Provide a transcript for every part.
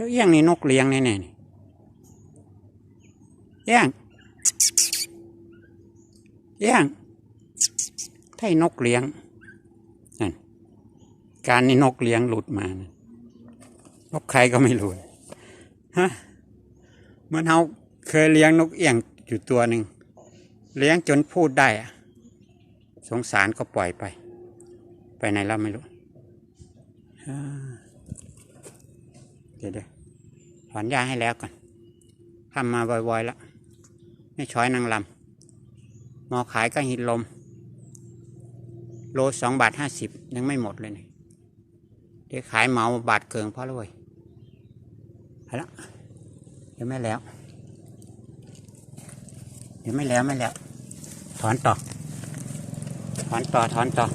จ้าเอี้ยงนี่นกเลี้ยงแน่ๆนี่เอี้ยงเอี้ยงไทยนกเลี้ยงนั่นการนี่นกเลี้ยงหลุดมานะนกใครก็ไม่รู้ฮะเหมื่อนเราเคยเลี้ยงนกเอี้ยงอยู่ตัวหนึ่งเลี้ยงจนพูดได้อะสงสารก็ปล่อยไป ไปไหนแล้วไม่รู้ เดี๋ยวดถอนหญ้าให้แล้วก่อนทำมาบ่อยๆแล้วไม่ช้อยนางลำมอขายก็หินลม โลสองบาทห้าสิบยังไม่หมดเลยนี่เดี๋ยวขายเหมาบาทเกิงเพราะเลยเอาละเดี๋ยวไม่แล้ว เดี๋ยวไม่แล้วไม่แล้ว ถอนต่อ ถอนต่อถอนต่อ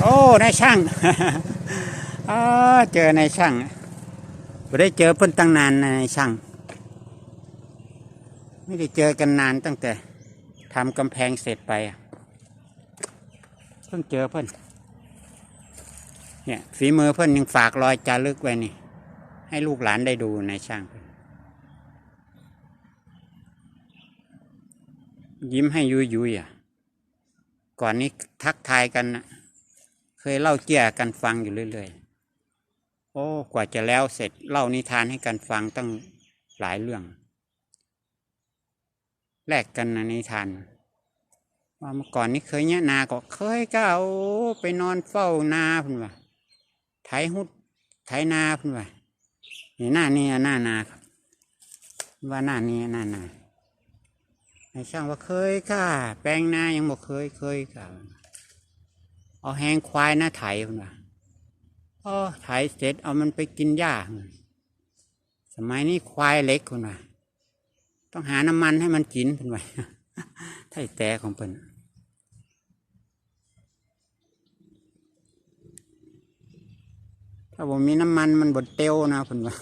โอ้นายช่าง เจอนายช่างไม่ได้เจอเพิ่นตั้งนานนะนายช่าง ไม่ได้เจอกันนานตั้งแต่ทำกำแพงเสร็จไปเพิ่งเจอเพิ่นเนี่ยฝีมือเพิ่นยังฝากรอยจารึกไว้นี่ ให้ลูกหลานได้ดูนายช่าง ยิ้มให้ยุยยุยอะ ก่อนนี้ทักทายกันนะเคยเล่าเจียกันฟังอยู่เรื่อยๆ โอ้กว่าจะแล้วเสร็จเล่านิทานให้กันฟังตั้งหลายเรื่อง แลกกันนะนิทาน ว่าเมื่อก่อนนี้เคยเนี่ยนาก็เคยก็เอาไปนอนเฝ้านาพุ่นว่าไถหุดไถนาพุ่นว่านี่หน้านี้หน้านาครับ ว่าหน้านี้หน้านาไอ้ช่างว่าเคยค่ะ แปลงนายังบอกเคยเคยค่ะเอาแหงควายหน้าไถพุ่นว่า อ๋อไถเสร็จเอามันไปกินหญ้า สมัยนี้ควายเล็กคนว่าต้องหาน้ำมันให้มันกินเป็นว่าไถแต่ของเป็นถ้าผมมีน้ำมันมันบดเตียวนะคนว่า